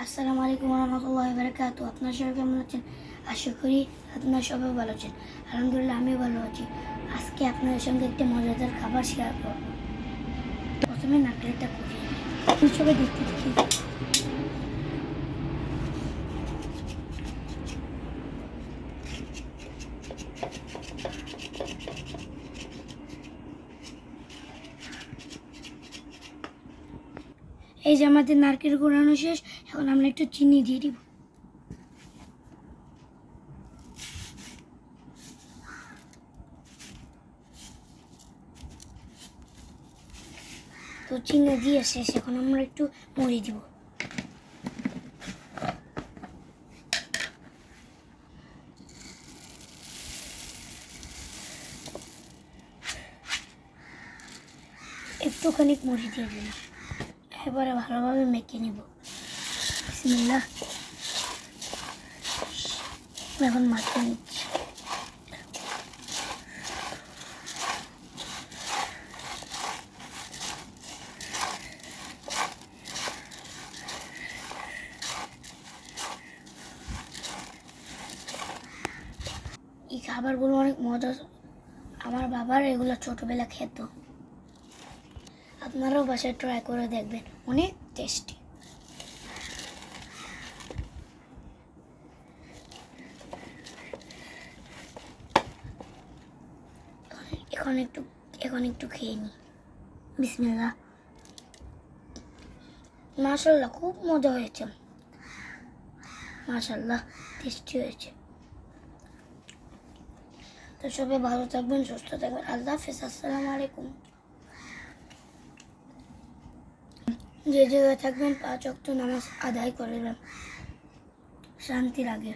আসসালামু আলাইকুম রহমতুল্লাহ বারকাত আপনার সবাই কেমন আছেন? আশা করি আপনার সবাই ভালো আছেন। আলহামদুলিল্লাহ, আমিও ভালো আছি। আজকে আপনাদের সঙ্গে একটি মজাদার খাবার শেয়ার করব। প্রথমে নারকেলটা করি সবাই দেখতে দেখি। এই যে আমাদের নারকেল ঘোরানো শেষ, এখন আমরা একটু চিনি দিয়ে দিব। তো চিনি দিয়ে শেষ, এখন আমরা একটু মুড়ি দিব। একটুখানি মুড়ি দিয়ে দিলাম। এবারে ভালোভাবে মেখে নিব। এখন মাখিয়ে নিচ্ছি। এই খাবারগুলো অনেক মজা আমার বাবার এগুলো ছোটবেলা খেত। আপনারাও বাসায় ট্রাই করে দেখবেন। অনেক টেস্টি এখন একটু এখন একটু খেয়ে নিই। বিসমিল্লাহ। মাশাল্লাহ খুব মজা হয়েছে। মাশাল্লাহ টেস্টি হয়েছে। তো সবাই ভালো থাকবেন, সুস্থ থাকবেন। আল্লাহ হাফিজ, আসসালামু আলাইকুম। যে জায়গায় থাকবেন পাঁচ অক্ট নামাজ আদায় করবেন শান্তি লাগে।